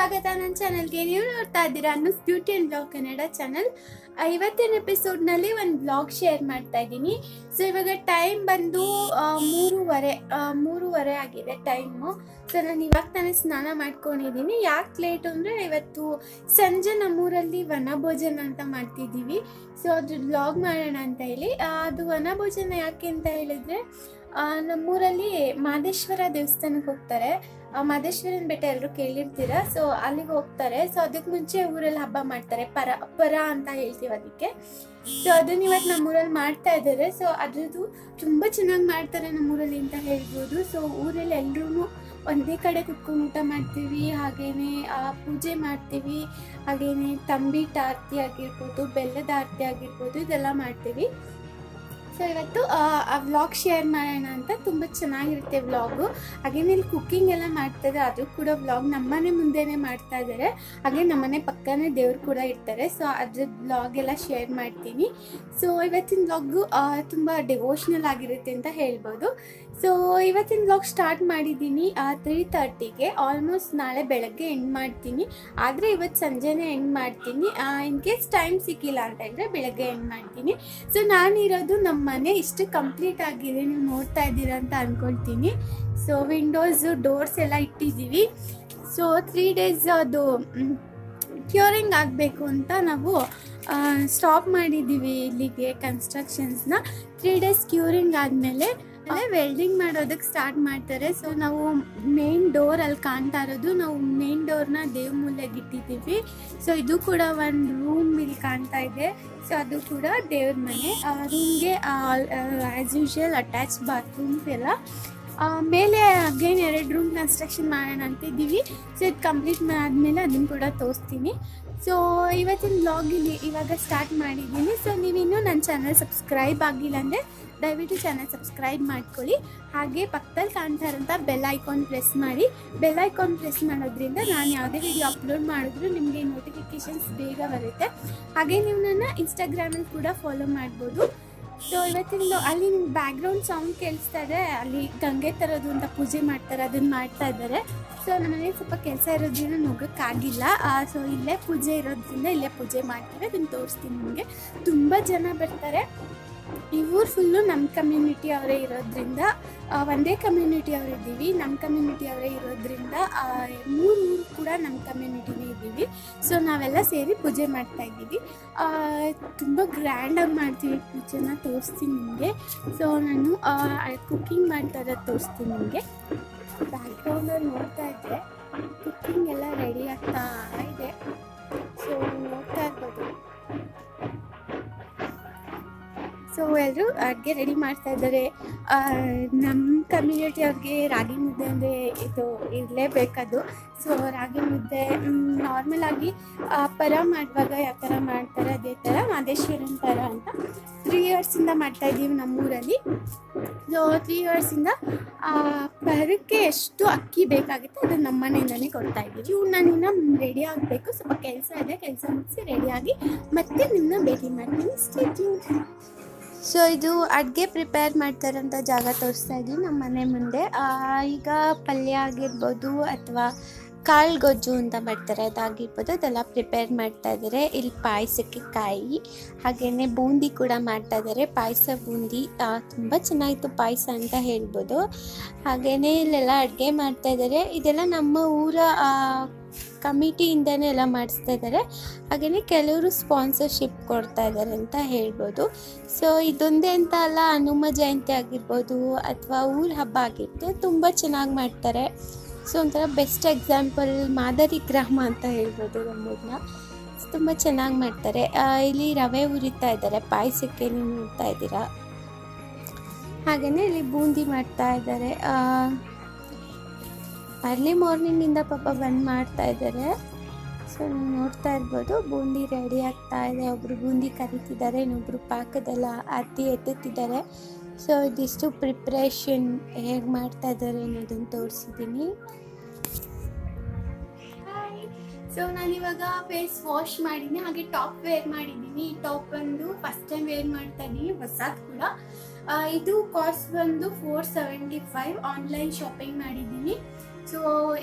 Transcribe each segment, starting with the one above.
ಸ್ವಾಗತ ನನ್ನ ಚಾನಲ್ಗೆ ನೀವು ನೋಡ್ತಾ ಇದ್ದೀರಾ ಅನ್ನೋ beauty and blog Kannada channel ಇವತ್ತಿನ ಎಪಿಸೋಡ್ನಲ್ಲಿ ಒಂದು ಬ್ಲಾಗ್ ಶೇರ್ ಮಾಡ್ತಾ ಇದ್ದೀನಿ. ಸೊ ಇವಾಗ ಟೈಮ್ ಬಂದು ಮೂರುವರೆ ಮೂರುವರೆ ಆಗಿದೆ ಟೈಮು ಸೊ ನಾನು ಇವಾಗ ತಾನೇ ಸ್ನಾನ ಮಾಡ್ಕೊಂಡಿದ್ದೀನಿ. ಯಾಕೆ ಲೇಟ್ ಅಂದರೆ ಇವತ್ತು ಸಂಜೆ ನಮ್ಮೂರಲ್ಲಿ ವನಭೋಜನ ಅಂತ ಮಾಡ್ತಿದ್ದೀವಿ. ಸೊ ಅದು ಬ್ಲಾಗ್ ಮಾಡೋಣ ಅಂತ ಹೇಳಿ. ಅದು ವನಭೋಜನ ಯಾಕೆ ಅಂತ ಹೇಳಿದ್ರೆ ನಮ್ಮೂರಲ್ಲಿ ಮಾದೇಶ್ವರ ದೇವಸ್ಥಾನಕ್ಕೆ ಹೋಗ್ತಾರೆ. ಮಾದೇಶ್ವರನ ಬೆಟ್ಟ ಎಲ್ಲರೂ ಕೇಳಿರ್ತೀರ? ಸೊ ಅಲ್ಲಿಗೆ ಹೋಗ್ತಾರೆ. ಸೊ ಅದಕ್ಕೆ ಮುಂಚೆ ಊರಲ್ಲಿ ಹಬ್ಬ ಮಾಡ್ತಾರೆ. ಪರ ಪರ ಅಂತ ಹೇಳ್ತೀವಿ ಅದಕ್ಕೆ. ಸೊ ಅದನ್ನ ಇವತ್ತು ನಮ್ಮೂರಲ್ಲಿ ಮಾಡ್ತಾ ಇದ್ದಾರೆ. ಸೊ ಅದ್ರದ್ದು ತುಂಬ ಚೆನ್ನಾಗಿ ಮಾಡ್ತಾರೆ ನಮ್ಮೂರಲ್ಲಿ ಅಂತ ಹೇಳ್ಬೋದು. ಸೊ ಊರಲ್ಲಿ ಎಲ್ರೂ ಒಂದೇ ಕಡೆ ಕುತ್ಕೊಂಡು ಊಟ ಮಾಡ್ತೀವಿ. ಹಾಗೇನೆ ಪೂಜೆ ಮಾಡ್ತೀವಿ. ಹಾಗೇನೆ ತಂಬಿಟ್ಟು ಆರತಿ ಆಗಿರ್ಬೋದು, ಬೆಲ್ಲದ ಆರತಿ ಆಗಿರ್ಬೋದು, ಇದೆಲ್ಲ ಮಾಡ್ತೀವಿ. ಸೊ ಇವತ್ತು ಆ, ವ್ಲಾಗ್ ಶೇರ್ ಮಾಡೋಣ ಅಂತ ತುಂಬ ಚೆನ್ನಾಗಿರುತ್ತೆ ವ್ಲಾಗು ಹಾಗೆ ಇಲ್ಲಿ ಕುಕ್ಕಿಂಗ್ ಎಲ್ಲ ಮಾಡ್ತಾರೆ ಅದು ಕೂಡ ವ್ಲಾಗ್ ನಮ್ಮನೆ ಮುಂದೆನೇ ಮಾಡ್ತಾ ಇದ್ದಾರೆ. ಹಾಗೆ ನಮ್ಮನೆ ಪಕ್ಕನೇ ದೇವ್ರು ಕೂಡ ಇರ್ತಾರೆ. ಸೊ ಅದ್ರ ವ್ಲಾಗ್ ಎಲ್ಲ ಶೇರ್ ಮಾಡ್ತೀನಿ. ಸೊ ಇವತ್ತಿನ ವ್ಲಾಗು ತುಂಬ ಡಿವೋಷ್ನಲ್ ಆಗಿರುತ್ತೆ ಅಂತ ಹೇಳ್ಬೋದು. ಸೊ ಇವತ್ತಿನ ಬ್ಲಾಗ್ ಸ್ಟಾರ್ಟ್ ಮಾಡಿದ್ದೀನಿ ತ್ರೀ ತರ್ಟಿಗೆ ಆಲ್ಮೋಸ್ಟ್ ನಾಳೆ ಬೆಳಗ್ಗೆ ಎಂಡ್ ಮಾಡ್ತೀನಿ. ಆದರೆ ಇವತ್ತು ಸಂಜೆನೇ ಎಂಡ್ ಮಾಡ್ತೀನಿ. ಇನ್ ಕೇಸ್ ಟೈಮ್ ಸಿಕ್ಕಿಲ್ಲ ಅಂತಂದರೆ ಬೆಳಗ್ಗೆ ಎಂಡ್ ಮಾಡ್ತೀನಿ. ಸೊ ನಾನಿರೋದು ನಮ್ಮ ಮನೆ ಇಷ್ಟು ಕಂಪ್ಲೀಟ್ ಆಗಿದೆ. ನೀವು ನೋಡ್ತಾ ಇದ್ದೀರಾ ಅಂತ ಅಂದ್ಕೊಳ್ತೀನಿ ಸೊ ವಿಂಡೋಸು ಡೋರ್ಸ್ ಎಲ್ಲ ಇಟ್ಟಿದ್ದೀವಿ. ಸೊ ತ್ರೀ ಡೇಸ್ ಅದು ಕ್ಯೂರಿಂಗ್ ಆಗಬೇಕು ಅಂತ ನಾವು ಸ್ಟಾಪ್ ಮಾಡಿದ್ದೀವಿ ಇಲ್ಲಿಗೆ ಕನ್ಸ್ಟ್ರಕ್ಷನ್ಸ್ನ ತ್ರೀ ಡೇಸ್ ಕ್ಯೂರಿಂಗ್ ಆದಮೇಲೆ ಅಲ್ಲೇ ವೆಲ್ಡಿಂಗ್ ಮಾಡೋದಕ್ಕೆ ಸ್ಟಾರ್ಟ್ ಮಾಡ್ತಾರೆ. ಸೊ ನಾವು ಮೇನ್ ಡೋರ್ ಅಲ್ಲಿ ಕಾಣ್ತಾ ಇರೋದು ನಾವು ಮೇನ್ ಡೋರ್ನ ದೇವ್ ಮೂಲೆಗೆ ಇಟ್ಟಿದ್ದೀವಿ. ಸೊ ಇದು ಕೂಡ ಒಂದು ರೂಮ್ ಇಲ್ಲಿ ಕಾಣ್ತಾ ಇದೆ. ಸೊ ಅದು ಕೂಡ ದೇವ್ರ ಮನೆ. ರೂಮ್ಗೆ ಆ್ಯಸ್ ಯೂಶುವಲ್ ಅಟ್ಯಾಚ್ ಬಾತ್ರೂಮ್ಸ್ ಎಲ್ಲ. ಆ, ಮೇಲೆ ಅಗೇನ್ ಎರಡು ರೂಮ್ ಕನ್ಸ್ಟ್ರಕ್ಷನ್ ಮಾಡೋಣ ಅಂತಿದ್ದೀವಿ. ಸೊ ಇದು ಕಂಪ್ಲೀಟ್ ಆದಮೇಲೆ ಅದನ್ನು ಕೂಡ ತೋರಿಸ್ತೀನಿ. ಸೊ ಇವತ್ತಿನ ಬ್ಲಾಗ್ ಇಲ್ಲಿ ಇವಾಗ ಸ್ಟಾರ್ಟ್ ಮಾಡಿದ್ದೀನಿ. ಸೊ ನೀವಿನ್ನೂ ನನ್ನ ಚಾನಲ್ ಸಬ್ಸ್ಕ್ರೈಬ್ ಆಗಿಲ್ಲ ಅಂದರೆ ದಯವಿಟ್ಟು ಚಾನಲ್ ಸಬ್ಸ್ಕ್ರೈಬ್ ಮಾಡ್ಕೊಳ್ಳಿ. ಹಾಗೆ ಪಕ್ಕದಲ್ಲಿ ಕಾಣ್ತಾ ಇರೋಂಥ ಬೆಲ್ ಐಕಾನ್ ಪ್ರೆಸ್ ಮಾಡಿ. ಬೆಲ್ ಐಕಾನ್ ಪ್ರೆಸ್ ಮಾಡೋದ್ರಿಂದ ನಾನು ಯಾವುದೇ ವಿಡಿಯೋ ಅಪ್ಲೋಡ್ ಮಾಡಿದ್ರು ನಿಮಗೆ ನೋಟಿಫಿಕೇಶನ್ಸ್ ಬೇಗ ಬರುತ್ತೆ. ಹಾಗೆ ನೀವು ನನ್ನ ಇನ್ಸ್ಟಾಗ್ರಾಮಲ್ಲಿ ಕೂಡ ಫಾಲೋ ಮಾಡ್ಬೋದು. ಸೊ ಇವತ್ತಿನ ಅಲ್ಲಿ ಬ್ಯಾಕ್ಗ್ರೌಂಡ್ ಕೇಳಿಸ್ತಾ ಇದೆ ಅಲ್ಲಿ ಗಂಗೆ ತರೋದು ಅಂತ ಪೂಜೆ ಮಾಡ್ತಾರೆ ಅದನ್ನ ಮಾಡ್ತಾ ಇದ್ದಾರೆ. ಸೊ ನಮ್ಮನೇಲಿ ಸ್ವಲ್ಪ ಕೆಲಸ ಇರೋದ್ರಿಂದ ನುಗ್ಗಕ್ಕಾಗಿಲ್ಲ ಸೊ ಇಲ್ಲೇ ಪೂಜೆ ಇರೋದ್ರಿಂದ ಇಲ್ಲೇ ಪೂಜೆ ಮಾಡ್ತೀವಿ ಅದನ್ನು ತೋರಿಸ್ತೀನಿ ನಿಮಗೆ. ತುಂಬ ಜನ ಬರ್ತಾರೆ. ಈ ಊರು ಫುಲ್ಲು ನಮ್ಮ ಕಮ್ಯುನಿಟಿ ಅವರೇ ಇರೋದ್ರಿಂದ ಒಂದೇ ಕಮ್ಯುನಿಟಿ ಅವರಿದ್ದೀವಿ ನಮ್ಮ ಕಮ್ಯುನಿಟಿ ಅವರೇ ಇರೋದ್ರಿಂದ ಮೂರು ಊರು ಕೂಡ ನಮ್ಮ ಕಮ್ಯುನಿಟಿನೇ ಇದ್ದೀವಿ. ಸೊ ನಾವೆಲ್ಲ ಸೇರಿ ಪೂಜೆ ಮಾಡ್ತಾ ಇದ್ದೀವಿ. ತುಂಬ ಗ್ರ್ಯಾಂಡಾಗಿ ಮಾಡ್ತೀವಿ. ಪೂಜೆನ ತೋರಿಸ್ತೀನಿ ನಿಮಗೆ. ಸೊ ನಾನು ಕುಕ್ಕಿಂಗ್ ಮಾಡ್ತಾ ಇರೋದು ತೋರಿಸ್ತೀನಿ ನಿಮಗೆ. ಬ್ಯಾಕ್ಗ್ರೌಂಡಲ್ಲಿ ನೋಡ್ತಾ ಇದ್ದೆ ಕುಕ್ಕಿಂಗ್ ಎಲ್ಲ ರೆಡಿ ಆಗ್ತಾ ಎಲ್ಲರೂ ಅಡುಗೆ ರೆಡಿ ಮಾಡ್ತಾ ಇದ್ದಾರೆ. ನಮ್ಮ ಕಮ್ಯುನಿಟಿ ಅವ್ರಿಗೆ ರಾಗಿ ಮುದ್ದೆ ಅಂದರೆ ಇದು ಇರಲೇಬೇಕದು. ಸೊ ರಾಗಿ ಮುದ್ದೆ ನಾರ್ಮಲ್ ಆಗಿ ಪರ ಮಾಡುವಾಗ ಯಾವ ಥರ ಮಾಡ್ತಾರೆ, ಅದೇ ಥರ ಮಾದೇಶ್ವರನ ಪರ ಅಂತ ತ್ರೀ ಇಯರ್ಸಿಂದ ಮಾಡ್ತಾ ಇದ್ದೀವಿ ನಮ್ಮೂರಲ್ಲಿ. ಸೊ ತ್ರೀ ಇಯರ್ಸಿಂದ ಪರಕ್ಕೆ ಎಷ್ಟು ಅಕ್ಕಿ ಬೇಕಾಗುತ್ತೆ ಅದು ನಮ್ಮ ಮನೆಯಿಂದನೇ ಕೊಡ್ತಾ ಇದ್ದೀವಿ. ಇವು ನಾನಿನ್ನ ರೆಡಿ ಆಗಬೇಕು. ಸ್ವಲ್ಪ ಕೆಲಸ ಇದೆ, ಕೆಲಸ ಮುಗಿಸಿ ರೆಡಿಯಾಗಿ ಮತ್ತೆ ನಿಮ್ಮನ್ನ ಭೇಟಿ ಮಾಡ್ತೀನಿ. ಸ್ಟಿಚಿಂಗ್ ಸೊ ಇದು ಅಡುಗೆ ಪ್ರಿಪೇರ್ ಮಾಡ್ತಾರಂಥ ಜಾಗ ತೋರಿಸ್ತಾ ಇದ್ದೀವಿ ನಮ್ಮ ಮನೆ ಮುಂದೆ. ಈಗ ಪಲ್ಯ ಆಗಿರ್ಬೋದು ಅಥವಾ ಕಾಳು ಗೊಜ್ಜು ಅಂತ ಮಾಡ್ತಾರೆ, ಅದಾಗಿರ್ಬೋದು. ಅದೆಲ್ಲ ಪ್ರಿಪೇರ್ ಮಾಡ್ತಾ ಇದ್ದಾರೆ. ಇಲ್ಲಿ ಪಾಯಸಕ್ಕೆ ಕಾಯಿ ಹಾಗೆಯೇ ಬೂಂದಿ ಕೂಡ ಮಾಡ್ತಾ ಇದ್ದಾರೆ. ಪಾಯಸ ಬೂಂದಿ ತುಂಬ ಚೆನ್ನಾಗಿತ್ತು ಪಾಯಸ ಅಂತ ಹೇಳ್ಬೋದು. ಹಾಗೆಯೇ ಇಲ್ಲೆಲ್ಲ ಅಡುಗೆ ಮಾಡ್ತಾ ಇದ್ದಾರೆ. ಇದೆಲ್ಲ ನಮ್ಮ ಊರ ಕಮಿಟಿಯಿಂದನೇ ಎಲ್ಲ ಮಾಡಿಸ್ತಾ ಇದ್ದಾರೆ. ಹಾಗೆಯೇ ಕೆಲವರು ಸ್ಪಾನ್ಸರ್ಶಿಪ್ ಕೊಡ್ತಾ ಇದ್ದಾರೆ ಅಂತ ಹೇಳ್ಬೋದು. ಸೊ ಇದೊಂದೇ ಅಂತ ಅಲ್ಲ, ಹನುಮ ಜಯಂತಿ ಆಗಿರ್ಬೋದು ಅಥವಾ ಊರ ಹಬ್ಬ ಆಗಿರ್ಬೋದು, ತುಂಬ ಚೆನ್ನಾಗಿ ಮಾಡ್ತಾರೆ. ಸೊ ಒಂಥರ ಬೆಸ್ಟ್ ಎಕ್ಸಾಂಪಲ್ ಮಾದರಿ ಗ್ರಾಮ ಅಂತ ಹೇಳ್ಬೋದು ನಮ್ಮೂರನ್ನ ತುಂಬ ಚೆನ್ನಾಗಿ ಮಾಡ್ತಾರೆ. ಇಲ್ಲಿ ರವೆ ಉರಿತಾ ಇದ್ದಾರೆ. ಪಾಯಸಕ್ಕೆ ನೀವು ನೋಡ್ತಾ ಇದ್ದೀರಾ? ಹಾಗೆಯೇ ಇಲ್ಲಿ ಬೂಂದಿ ಮಾಡ್ತಾ ಇದ್ದಾರೆ. ಅರ್ಲಿ ಮಾರ್ನಿಂಗಿಂದ ಪಾಪ ಬಂದು ಮಾಡ್ತಾ ಇದ್ದಾರೆ ಸೊ ನೋಡ್ತಾ ಇರ್ಬೋದು. ಬೂಂದಿ ರೆಡಿ ಆಗ್ತಾ ಇದೆ. ಒಬ್ರು ಬೂಂದಿ ಕರಿತಿದ್ದಾರೆ, ಇನ್ನೊಬ್ರು ಪಾಕದೆಲ್ಲ ಅತ್ತಿ ಎತ್ತುತ್ತಿದ್ದಾರೆ. ಸೊ ಇದಿಷ್ಟು ಪ್ರಿಪ್ರೇಷನ್ ಹೇಗೆ ಮಾಡ್ತಾ ಇದ್ದಾರೆ ಅನ್ನೋದನ್ನು ತೋರಿಸಿದ್ದೀನಿ ಸೊ ನಾನಿವಾಗ ಫೇಸ್ ವಾಶ್ ಮಾಡಿದ್ದೀನಿ ಹಾಗೆ ಟಾಪ್ ವೇರ್ ಮಾಡಿದ್ದೀನಿ ಈ ಟಾಪ್ ಬಂದು ಫಸ್ಟ್ ಟೈಮ್ ವೇರ್ ಮಾಡ್ತಾ ಇದ್ದೀನಿ ಹೊಸದು ಕೂಡ. ಇದು ಕಾಸ್ಟ್ ಬಂದು four seventy five online shopping ಮಾಡಿದ್ದೀನಿ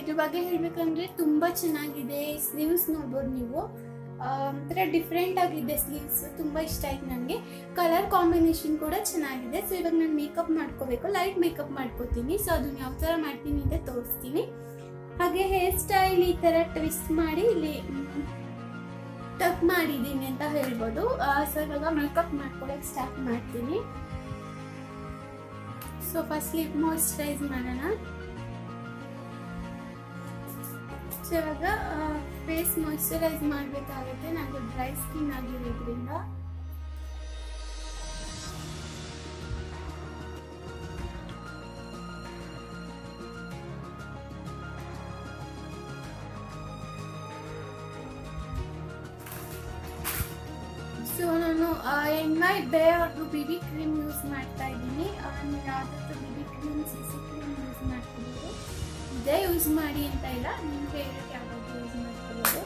ಇದ್ರ ಬಗ್ಗೆ ಹೇಳ್ಬೇಕಂದ್ರೆ ತುಂಬಾ ಚೆನ್ನಾಗಿದೆ ಸ್ಲೀವ್ಸ್ ನೋಡ್ಬೋದು ನೀವು. ಒಂಥರ ಡಿಫ್ರೆಂಟ್ ಆಗಿದೆ ಸ್ಲೀವ್ಸ್ ತುಂಬ ಇಷ್ಟ ಆಯ್ತು ನನಗೆ ಕಲರ್ ಕಾಂಬಿನೇಷನ್ ಕೂಡ ಚೆನ್ನಾಗಿದೆ. ಸೊ ಇವಾಗ ನಾನು ಮೇಕಪ್ ಮಾಡ್ಕೋಬೇಕು. ಲೈಟ್ ಮೇಕಪ್ ಮಾಡ್ಕೋತೀನಿ. ಸೊ ಅದನ್ನ ಯಾವ ಥರ ಮಾಡ್ತೀನಿ ಅಂತ ತೋರಿಸ್ತೀನಿ. ಹಾಗೆ ಹೇರ್ ಸ್ಟೈಲ್ ಈ ಥರ ಟ್ವಿಸ್ಟ್ ಮಾಡಿ ಇಲ್ಲಿ ಟಕ್ ಮಾಡಿದ್ದೀನಿ ಅಂತ ಹೇಳ್ಬೋದು. ಸೊ ಇವಾಗ ಮೇಕಪ್ ಮಾಡ್ಕೊಳಕ್ಕೆ ಸ್ಟಾರ್ಟ್ ಮಾಡ್ತೀನಿ. ಸೊ ಫಸ್ಟ್ ಲಿಪ್ ಮಾಯಿಶ್ಚರೈಸ್ ಮಾಡೋಣ. ಸೊ ಇವಾಗ ಫೇಸ್ ಮಾಯ್ಶ್ಚರೈಸ್ ಮಾಡಬೇಕಾಗುತ್ತೆ. ನನಗೆ ಡ್ರೈ ಸ್ಕಿನ್ ಆಗಿರೋದ್ರಿಂದ. ಸೊ ನಾನು ಎನ್ ಮೈ ಬೇ ಅವ್ರದ್ದು ಬಿ ಬಿ ಕ್ರೀಮ್ ಯೂಸ್ ಮಾಡ್ತಾ ಇದ್ದೀನಿ. ಆಮೇಲೆ ಯಾವುದಾದ್ರು B B cream C C cream use ಮಾಡ್ಕೊಬೋದು ಇದೇ ಯೂಸ್ ಮಾಡಿ ಅಂತ ಇಲ್ಲ. ನಿಮ್ಮ ಫೇವ್ರೆಟ್ ಯಾವ್ದು ಯೂಸ್ ಮಾಡ್ಕೊಳ್ಳೋದು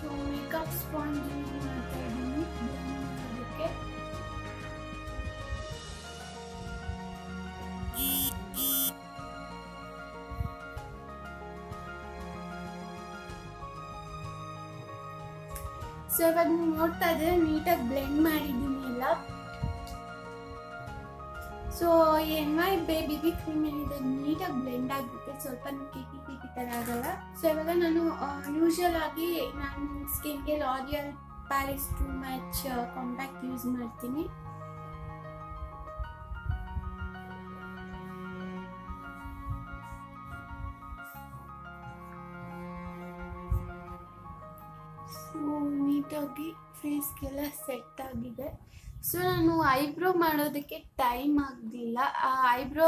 ಸೊ ಮೇಕಪ್ ಸ್ಪಾಂಜ್ ಯೂಸ್ ಮಾಡ್ತಾ ಇದ್ದೀನಿ. ಸೊ ಇವಾಗ ನೀವು ನೋಡ್ತಾ ಇದ್ರೆ ನೀಟಾಗಿ ಬ್ಲೆಂಡ್ ಮಾಡಿದ್ದೀನಿ ಎಲ್ಲ. So N Y baby B cream ಏನಿದೆ ನೀಟಾಗಿ ಬ್ಲೆಂಡ್ ಆಗುತ್ತೆ ಸ್ವಲ್ಪ ಕಿಟಿ ಕಿಟಿ ಥರ ಆಗಲ್ಲ. ಸೊ ಇವಾಗ ನಾನು ಯೂಶುವಲ್ ಆಗಿ ನಾನು ಸ್ಕಿನ್ಗೆ L'Oreal Paris to match compact use ಮಾಡ್ತೀನಿ. ನೀಟಾಗಿ ಫೇಸ್ಗೆಲ್ಲ ಸೆಟ್ ಆಗಿದೆ. ಸೊ ನಾನು ಐಬ್ರೋ ಮಾಡೋದಕ್ಕೆ ಟೈಮ್ ಆಗಲಿಲ್ಲ. ಆ ಐಬ್ರೋ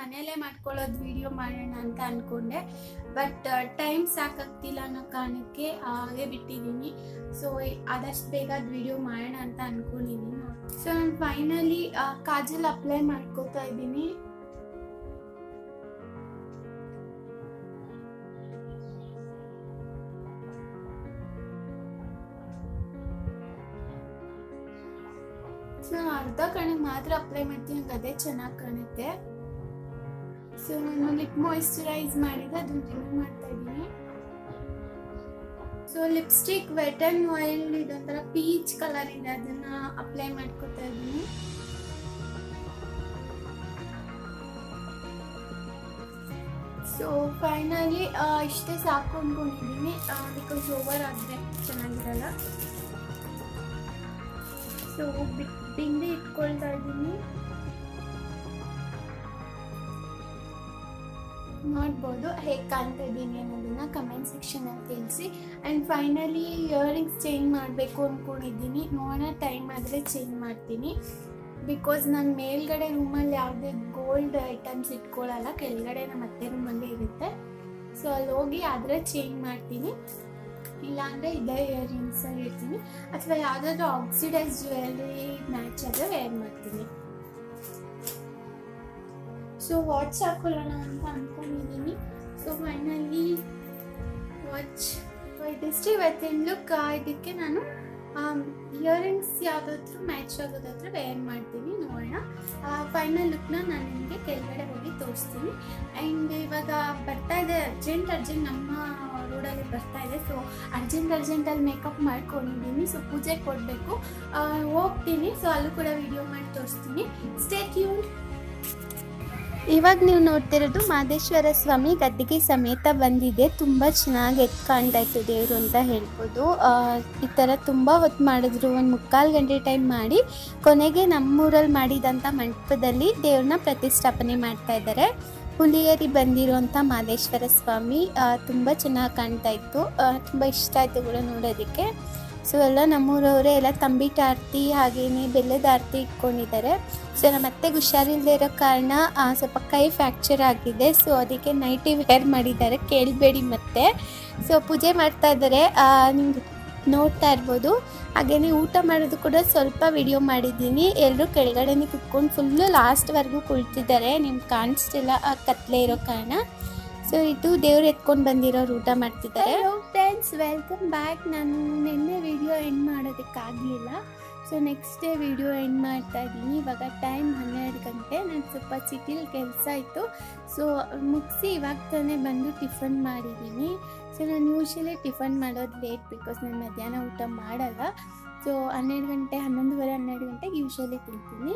ಮನೆಯಲ್ಲೇ ಮಾಡ್ಕೊಳ್ಳೋದು ವಿಡಿಯೋ ಮಾಡೋಣ ಅಂತ ಅಂದ್ಕೊಂಡೆ ಬಟ್ ಟೈಮ್ ಸಾಕಾಗ್ತಿಲ್ಲ ಅನ್ನೋ ಕಾರಣಕ್ಕೆ ಹಾಗೆ ಬಿಟ್ಟಿದ್ದೀನಿ. ಸೊ ಆದಷ್ಟು ಬೇಗ ಅದು ವಿಡಿಯೋ ಮಾಡೋಣ ಅಂತ ಅಂದ್ಕೊಂಡಿದ್ದೀನಿ ಸೊ ನಾನು ಫೈನಲಿ ಕಾಜಲ್ ಅಪ್ಲೈ ಮಾಡ್ಕೋತಾ ಇದ್ದೀನಿ. ಸೊ ನಾನು ಅರ್ಧ ಕಣ್ಣಿಗೆ ಮಾತ್ರ ಅಪ್ಲೈ ಮಾಡ್ತೀನಿ ಹಂಗೆ ಅದೇ ಚೆನ್ನಾಗಿ ಕಾಣುತ್ತೆ. ಸೊ ನಾನು ಲಿಪ್ ಮಾಯಿಶ್ಚರೈಸ್ ಮಾಡಿದ್ರೆ ಅದನ್ನ ರಿಮೂವ್ ಮಾಡ್ತಾ ಇದ್ದೀನಿ. So lipstick wet and wild ಇದೊಂಥರ ಪೀಚ್ ಕಲರ್ ಇದೆ, ಅದನ್ನ ಅಪ್ಲೈ ಮಾಡ್ಕೊತಾ ಇದ್ದೀನಿ. ಸೊ ಫೈನಲಿ ಇಷ್ಟೇ ಸಾಕು ಅಂದ್ಕೊಂಡಿದ್ದೀನಿ ಬಿಕಾಸ್ ಓವರ್ ಆದರೆ ಚೆನ್ನಾಗಿರಲ್ಲ. ಸೊ ಬಿಂದಿ ಇಟ್ಕೊಳ್ತಾ ಇದ್ದೀನಿ. ನೋಡ್ಬೋದು ಹೇಗೆ ಕಾಣ್ತಾ ಇದ್ದೀನಿ ಅನ್ನೋದನ್ನ ಕಮೆಂಟ್ ಸೆಕ್ಷನಲ್ಲಿ ತಿಳಿಸಿ. ಆ್ಯಂಡ್ ಫೈನಲಿ ಇಯರಿಂಗ್ಸ್ ಚೇಂಜ್ ಮಾಡಬೇಕು ಅಂದ್ಕೊಂಡಿದ್ದೀನಿ ನೋಡೋಣ ಟೈಮ್ ಆದರೆ ಚೇಂಜ್ ಮಾಡ್ತೀನಿ. ಬಿಕಾಸ್ ನಾನು ಮೇಲ್ಗಡೆ ರೂಮಲ್ಲಿ ಯಾವುದೇ ಗೋಲ್ಡ್ ಐಟಮ್ಸ್ ಇಟ್ಕೊಳ್ಳಲ್ಲ ಕೆಳಗಡೆ ನಮ್ಮ ಅತ್ತೆ ರೂಮಲ್ಲಿ ಇರುತ್ತೆ. ಸೊ ಅಲ್ಲಿ ಹೋಗಿ ಆದರೆ ಚೇಂಜ್ ಮಾಡ್ತೀನಿ. ಇಲ್ಲಾಂದರೆ ಇದೇ ಇಯರಿಂಗ್ಸಲ್ಲಿ ಇರ್ತೀನಿ. ಅಥವಾ ಯಾವುದಾದ್ರೂ ಆಕ್ಸಿಡೈಸ್ ಜ್ಯುವೆಲ್ರಿ ಮ್ಯಾಚ್ ಆದರೆ ವೇರ್ ಮಾಡ್ತೀನಿ. ಸೊ ವಾಚ್ ಹಾಕೊಳ್ಳೋಣ ಅಂತ ಅಂದ್ಕೊಂಡಿದ್ದೀನಿ ಸೊ ಫೈನಲಿ ವಾಚ್ ಇದಿಷ್ಟು ಇವತ್ತಿನ ಲುಕ್ ಇದಕ್ಕೆ ನಾನು ಇಯರಿಂಗ್ಸ್ ಯಾವುದಾದ್ರೂ ಮ್ಯಾಚ್ ಆಗೋದಾದ್ರೆ ವೇರ್ ಮಾಡ್ತೀನಿ. ನೋಡೋಣ. ಫೈನಲ್ ಲುಕ್ನ ನಾನು ನಿಮಗೆ ಕೆಳಗಡೆ ಹೋಗಿ ತೋರಿಸ್ತೀನಿ. ಆ್ಯಂಡ್ ಇವಾಗ ಬರ್ತಾ ಇದೆ ಅರ್ಜೆಂಟ್ ಅರ್ಜೆಂಟ್ ನಮ್ಮ ರೋಡಲ್ಲಿ ಬರ್ತಾ ಇದೆ. ಸೊ ಅರ್ಜೆಂಟ್ ಅರ್ಜೆಂಟಲ್ಲಿ ಮೇಕಪ್ ಮಾಡ್ಕೊಂಡಿದ್ದೀನಿ. ಸೊ ಪೂಜೆ ಕೊಡಬೇಕು. ಹೋಗ್ತೀನಿ. ಸೊ ಅಲ್ಲೂ ಕೂಡ ವಿಡಿಯೋ ಮಾಡಿ ತೋರಿಸ್ತೀನಿ. ಸ್ಟೇ ಟ್ಯೂನ್ ಇವಾಗ ನೀವು ನೋಡ್ತಿರೋದು ಮಾದೇಶ್ವರ ಸ್ವಾಮಿ ಗದ್ದಿಗೆ ಸಮೇತ ಬಂದಿದೆ. ತುಂಬ ಚೆನ್ನಾಗಿ ಎತ್ ಕಾಣ್ತಾ ಇತ್ತು ದೇವರು ಅಂತ ಹೇಳ್ಬೋದು. ಈ ಥರ ತುಂಬ ಹೊತ್ತು ಮಾಡಿದ್ರು. ಒಂದು ಮುಕ್ಕಾಲು ಗಂಟೆ ಟೈಮ್ ಮಾಡಿ ಕೊನೆಗೆ ನಮ್ಮೂರಲ್ಲಿ ಮಾಡಿದಂಥ ಮಂಟಪದಲ್ಲಿ ದೇವ್ರನ್ನ ಪ್ರತಿಷ್ಠಾಪನೆ ಮಾಡ್ತಾ ಇದ್ದಾರೆ. ಹುಲಿಯರಿ ಬಂದಿರುವಂಥ ಮಾದೇಶ್ವರ ಸ್ವಾಮಿ ತುಂಬ ಚೆನ್ನಾಗಿ ಕಾಣ್ತಾ ಇತ್ತು. ತುಂಬ ಇಷ್ಟ ಆಯಿತು ಕೂಡ ನೋಡೋದಕ್ಕೆ. ಸೊ ಎಲ್ಲ ನಮ್ಮೂರವರೇ ಎಲ್ಲ ತಂಬಿಟ್ಟು ಆರತಿ ಹಾಗೇನೆ ಬೆಲ್ಲದ ಆರತಿ ಇಟ್ಕೊಂಡಿದ್ದಾರೆ. ಸೊ ನಮ್ಮ ಅತ್ತೆಗೆ ಹುಷಾರಿಲ್ಲದೆ ಇರೋ ಕಾರಣ ಸ್ವಲ್ಪ ಕೈ ಫ್ಯಾಕ್ಚರ್ ಆಗಿದೆ. ಸೊ ಅದಕ್ಕೆ ನೈಟಿ ವೇರ್ ಮಾಡಿದ್ದಾರೆ. ಕೇಳಬೇಡಿ ಮತ್ತೆ. ಸೊ ಪೂಜೆ ಮಾಡ್ತಾ ಇದ್ದಾರೆ. ನಿಮ್ಗೆ ನೋಡ್ತಾ ಇರ್ಬೋದು. ಹಾಗೆಯೇ ಊಟ ಮಾಡೋದು ಕೂಡ ಸ್ವಲ್ಪ ವಿಡಿಯೋ ಮಾಡಿದ್ದೀನಿ. ಎಲ್ಲರೂ ಕೆಳಗಡೆನೇ ಕುತ್ಕೊಂಡು ಫುಲ್ಲು ಲಾಸ್ಟ್ವರೆಗೂ ಕುಳಿತಿದ್ದಾರೆ. ನಿಮ್ಗೆ ಕಾಣಿಸ್ತಿಲ್ಲ, ಆ ಕತ್ಲೆ ಇರೋ ಕಾರಣ. ಸೊ ಇದು ದೇವ್ರು ಎತ್ಕೊಂಡು ಬಂದಿರೋರು ಊಟ ಮಾಡ್ತಿದ್ದಾರೆ. ಫ್ರೆಂಡ್ಸ್ ವೆಲ್ಕಮ್ ಬ್ಯಾಕ್ ನಾನು ನಿನ್ನೆ video end ಮಾಡೋದಕ್ಕಾಗಲಿಲ್ಲ. So next day video end ಮಾಡ್ತಾ ಇದ್ದೀನಿ. ಇವಾಗ ಟೈಮ್ ಹನ್ನೆರಡು ಗಂಟೆ. ನಾನು ಸ್ವಲ್ಪ ಸಿಟಿಲಿ ಕೆಲಸ ಇತ್ತು. ಸೊ ಮುಗಿಸಿ ಇವಾಗ ತಾನೇ ಬಂದು ಟಿಫನ್ ಮಾಡಿದ್ದೀನಿ. ಸೊ ನಾನು ಯೂಶಲಿ ಟಿಫನ್ ಮಾಡೋದು ಲೇಟ್ ಬಿಕಾಸ್ ನಾನು ಮಧ್ಯಾಹ್ನ ಊಟ ಮಾಡಲ್ಲ. ಸೊ ಹನ್ನೆರಡು ಗಂಟೆ, ಹನ್ನೊಂದುವರೆ, ಹನ್ನೆರಡು ಗಂಟೆಗೆ ಯೂಶಲಿ ತಿಂತೀನಿ.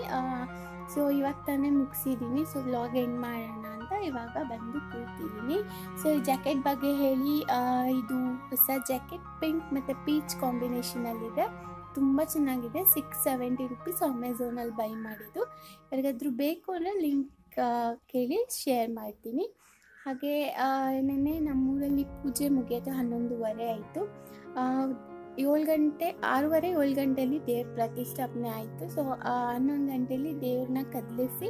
ಸೊ ಇವಾಗ ತಾನೇ ಮುಗಿಸಿದ್ದೀನಿ. ಸೊ ವ್ಲಾಗ್ ಎಂಡ್ ಮಾಡೋಣ ಅಂತ ಇವಾಗ ಬಂದು ಕೂತಿದ್ದೀನಿ. ಸೊ ಈ ಜಾಕೆಟ್ ಬಗ್ಗೆ ಹೇಳಿ ಇದು ಹೊಸ ಜಾಕೆಟ್ ಪಿಂಕ್ ಮತ್ತು ಪೀಚ್ ಕಾಂಬಿನೇಷನಲ್ಲಿದೆ ತುಂಬ ಚೆನ್ನಾಗಿದೆ. ಸಿಕ್ಸ್ ಸೆವೆಂಟಿ ರುಪೀಸ್ ಅಮೆಝೋನಲ್ಲಿ ಬೈ ಮಾಡಿದ್ದು. ಯಾರಿಗಾದ್ರೂ ಬೇಕು ಅಂದರೆ ಲಿಂಕ್ ಕೇಳಿ ಶೇರ್ ಮಾಡ್ತೀನಿ. ಹಾಗೆ ನೆನ್ನೆ ನಮ್ಮೂರಲ್ಲಿ ಪೂಜೆ ಮುಗಿಯೋದು ಹನ್ನೊಂದುವರೆ ಆಯಿತು. ಏಳು ಗಂಟೆ, ಆರೂವರೆ, ಏಳು ಗಂಟೆಯಲ್ಲಿ ದೇವ್ರ ಪ್ರತಿಷ್ಠಾಪನೆ ಆಯಿತು. ಸೊ ಹನ್ನೊಂದು ಗಂಟೆಯಲ್ಲಿ ದೇವ್ರನ್ನ ಕದಲಿಸಿ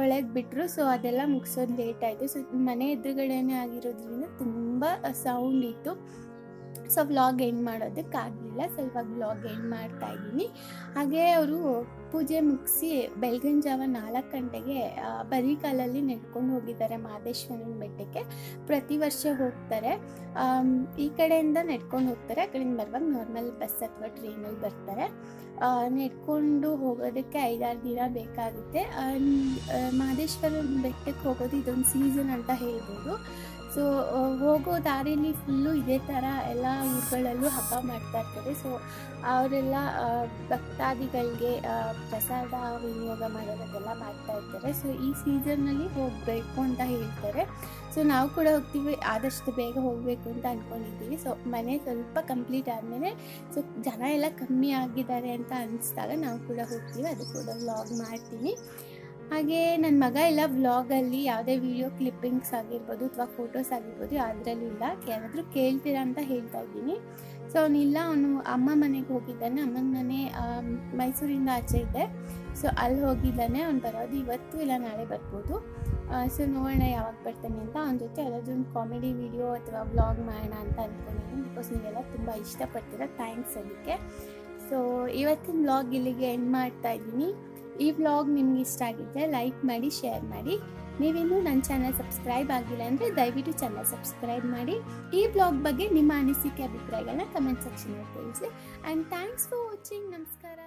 ಒಳಗೆ ಬಿಟ್ಟರು ಸೊ ಅದೆಲ್ಲ ಮುಗಿಸೋದು ಲೇಟ್ ಆಯಿತು. ಸೊ ಮನೆ ಎದುರುಗಡೆನೇ ಆಗಿರೋದ್ರಿಂದ ತುಂಬ ಸೌಂಡ್ ಇತ್ತು. ಸೊ ವ್ಲಾಗ್ ಎಂಡ್ ಮಾಡೋದಕ್ಕಾಗಲಿಲ್ಲ, ಸೊ ಇವಾಗ ವ್ಲಾಗ್ ಎಂಡ್ ಮಾಡ್ತಾ ಇದ್ದೀನಿ. ಹಾಗೆ ಅವರು ಪೂಜೆ ಮುಗಿಸಿ ಬೆಳಗಿನ ಜಾವ ನಾಲ್ಕು ಗಂಟೆಗೆ ಬರಿಗಾಲಲ್ಲಿ ನಡ್ಕೊಂಡು ಹೋಗಿದ್ದಾರೆ ಮಹದೇಶ್ವರನ ಬೆಟ್ಟಕ್ಕೆ. ಪ್ರತಿ ವರ್ಷ ಹೋಗ್ತಾರೆ. ಈ ಕಡೆಯಿಂದ ನಡ್ಕೊಂಡು ಹೋಗ್ತಾರೆ. ಆ ಕಡೆಯಿಂದ ಬರುವಾಗ ನಾರ್ಮಲ್ ಬಸ್ ಅಥವಾ ಟ್ರೈನಲ್ಲಿ ಬರ್ತಾರೆ. ನೆಡ್ಕೊಂಡು ಹೋಗೋದಕ್ಕೆ ಐದಾರು ದಿನ ಬೇಕಾಗುತ್ತೆ. ಮಹದೇಶ್ವರನ ಬೆಟ್ಟಕ್ಕೆ ಹೋಗೋದು ಇದೊಂದು ಸೀಸನ್ ಅಂತ ಹೇಳ್ಬೋದು. ಸೊ ಹೋಗೋ ದಾರಿಲಿ ಫುಲ್ಲು ಇದೇ ಥರ ಎಲ್ಲ ಊರುಗಳಲ್ಲೂ ಹಬ್ಬ ಮಾಡ್ತಾ ಇರ್ತಾರೆ. ಸೊ ಅವರೆಲ್ಲ ಭಕ್ತಾದಿಗಳಿಗೆ ಪ್ರಸಾದ ವಿನಿಯೋಗ ಮಾಡೋದಕ್ಕೆಲ್ಲ ಮಾಡ್ತಾ ಇರ್ತಾರೆ. ಸೊ ಈ ಸೀಸನ್ನಲ್ಲಿ ಹೋಗಬೇಕು ಅಂತ ಹೇಳ್ತಾರೆ. ಸೊ ನಾವು ಕೂಡ ಹೋಗ್ತೀವಿ. ಆದಷ್ಟು ಬೇಗ ಹೋಗಬೇಕು ಅಂತ ಅಂದ್ಕೊಂಡಿದ್ದೀವಿ ಸೊ ಮನೆ ಸ್ವಲ್ಪ ಕಂಪ್ಲೀಟ್ ಆದಮೇಲೆ ಸೊ ಜನ ಎಲ್ಲ ಕಮ್ಮಿ ಆಗಿದ್ದಾರೆ ಅಂತ ಅನಿಸ್ದಾಗ ನಾವು ಕೂಡ ಹೋಗ್ತೀವಿ. ಅದು ಕೂಡ ವ್ಲಾಗ್ ಮಾಡ್ತೀನಿ. ಹಾಗೆ ನನ್ನ ಮಗ ಎಲ್ಲ ವ್ಲಾಗಲ್ಲಿ ಯಾವುದೇ ವಿಡಿಯೋ ಕ್ಲಿಪ್ಪಿಂಗ್ಸ್ ಆಗಿರ್ಬೋದು ಅಥವಾ ಫೋಟೋಸ್ ಆಗಿರ್ಬೋದು ಅದರಲ್ಲೂ ಇಲ್ಲ. ಯಾರಾದರೂ ಕೇಳ್ತೀರಾ ಅಂತ ಹೇಳ್ತಾ ಇದ್ದೀನಿ. ಸೊ ಅವನಿಲ್ಲ ಅವನು ಅಮ್ಮ ಮನೆಗೆ ಹೋಗಿದ್ದಾನೆ. ಅಮ್ಮನ ಮನೆ ಮೈಸೂರಿಂದ ಆಚೆ ಇದೆ. ಸೊ ಅಲ್ಲಿ ಹೋಗಿದ್ದಾನೆ. ಅವ್ನು ಬರೋದು ಇವತ್ತು ಇಲ್ಲ ನಾಳೆ ಬರ್ಬೋದು. ಸೊ ನೋಡೋಣ ಯಾವಾಗ ಬರ್ತಾನೆ ಅಂತ. ಅವನ ಜೊತೆ ಯಾವುದಾದ್ರೂ ಒಂದು ಕಾಮಿಡಿ ವಿಡಿಯೋ ಅಥವಾ ವ್ಲಾಗ್ ಮಾಡೋಣ ಅಂತ ಅಂದ್ಕೊಂಡಿದ್ದೀನಿ ಬಿಕಾಸ್ ನೀವೆಲ್ಲ ತುಂಬ ಇಷ್ಟಪಡ್ತೀರ ಥ್ಯಾಂಕ್ಸ್ ಅದಕ್ಕೆ. ಸೊ ಇವತ್ತಿನ ವ್ಲಾಗ್ ಇಲ್ಲಿಗೆ ಎಂಡ್ ಮಾಡ್ತಾ ಇದ್ದೀನಿ. ಈ ವ್ಲಾಗ್ ನಿಮ್ಗೆ ಇಷ್ಟ ಆಗಿದ್ದರೆ ಲೈಕ್ ಮಾಡಿ ಶೇರ್ ಮಾಡಿ. ನೀವಿನ್ನೂ ನನ್ನ ಚಾನಲ್ ಸಬ್ಸ್ಕ್ರೈಬ್ ಆಗಿಲ್ಲ ಅಂದರೆ ದಯವಿಟ್ಟು ಚಾನಲ್ ಸಬ್ಸ್ಕ್ರೈಬ್ ಮಾಡಿ. ಈ ಬ್ಲಾಗ್ ಬಗ್ಗೆ ನಿಮ್ಮ ಅನಿಸಿಕೆ ಅಭಿಪ್ರಾಯಗಳನ್ನ ಕಮೆಂಟ್ ಸೆಕ್ಷನ್ ತಿಳಿಸಿ. ಆ್ಯಂಡ್ ಥ್ಯಾಂಕ್ಸ್ ಫಾರ್ ವಾಚಿಂಗ್ ನಮಸ್ಕಾರ.